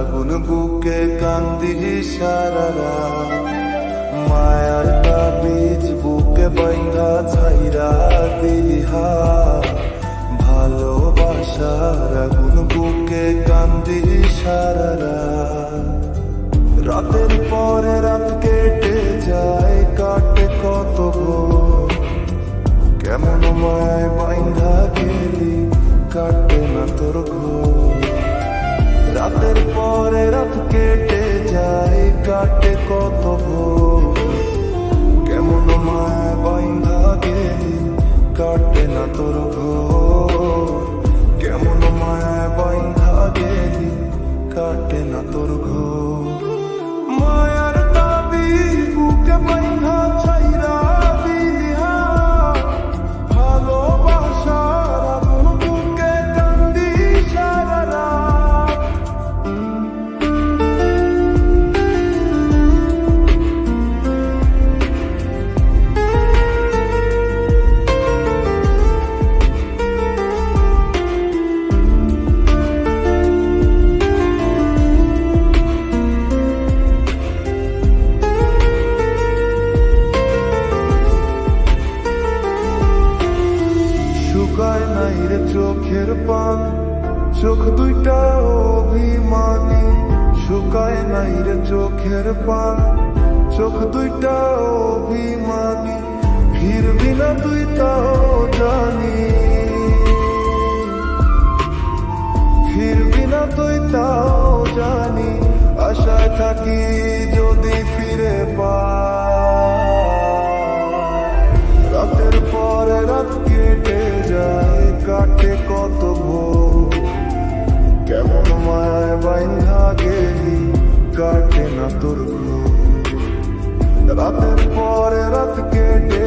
আগুন বুকে কান্দি সারারা। মায়ার বীজ বুকে বাইন্ধা ছাইরা দিহা। ভালোবাসার আগুন বুকে কান্দি সারারা। রাতের পরে রাত কেটে যায়, কাটে কত কেমন মায় বাইন্ধা গেলি শুকায় নাই রে চোখের পান। চোখ দুইটা অভিমানী। শুকায় নাই রে চোখের পান। চোখ দুইটা অভিমানী। ফিরবি না তুই তাও জানি। ফিরবি না তুই তাও জানি। আশায় থাকি যদি ফিরে পা রাতের পরে রাত কেটে যায় কাটে কত ভোর কেমন মায় বাইন্ধা গেলি, কাটে না তোর রাতের পরে রাত কেটে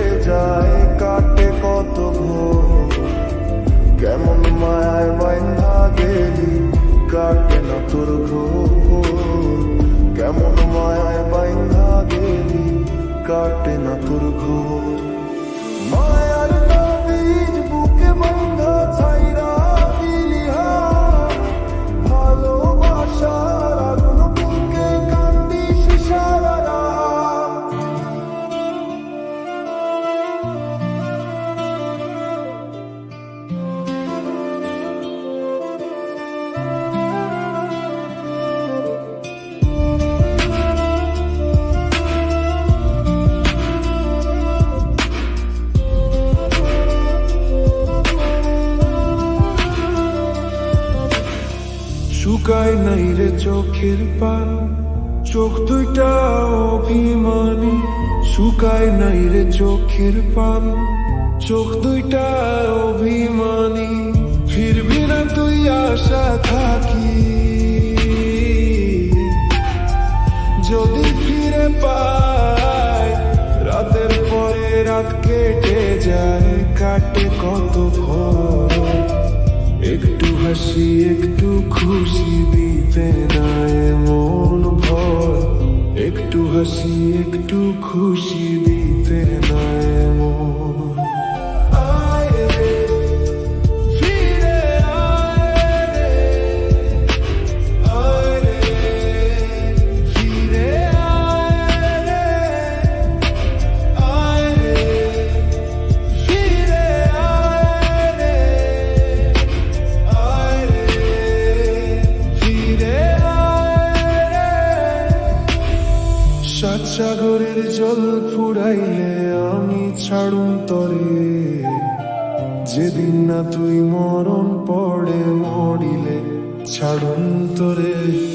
নাই রে চোখের পান। চোখ দুইটা অভিমানী, শুকায় নাই রে চোখের পান। চোখ দুইটা অভিমানী, ফিরবি না তুই আশা থাকি। যদি ফিরে পায় রাতের পরে রাত কেটে যায়, কাটে কত ভোর একটু হাসি, একটু খুশি দিতে নাই মন ভর। একটু হাসি একটু খুশি দিতে নাই মন। সাত সাগরের জল ফুরাইলে আমি ছাড়ুন তরে। যেদিন না তুই মরণ পড়ে মরিলে, ছাড়ুন তোরে।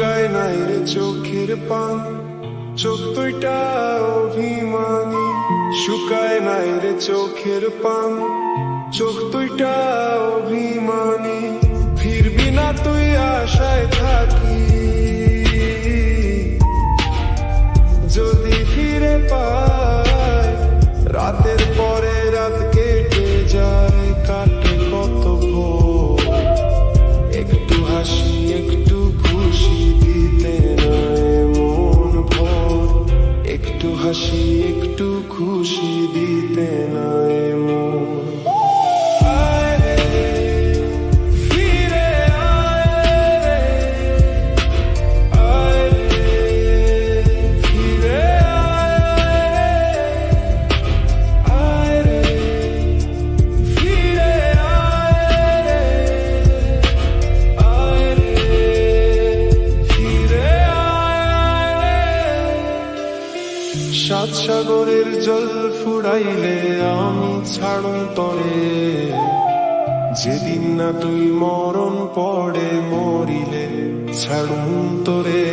শুকায় নাই রে চোখের পান। চোখ দুইটা অভিমানী। শুকায় নাই রে চোখের পান। চোখ দুইটা অভিমানী। ফিরবি না তুই আশায় থাকি। হাসি একটু খুশি দিতে সাগরের জল ফুরাইলে আমি ছাড়ুন তরে। যেদিন না তুই মরণ পড়ে মরিলে ছাড়ুন তোরে।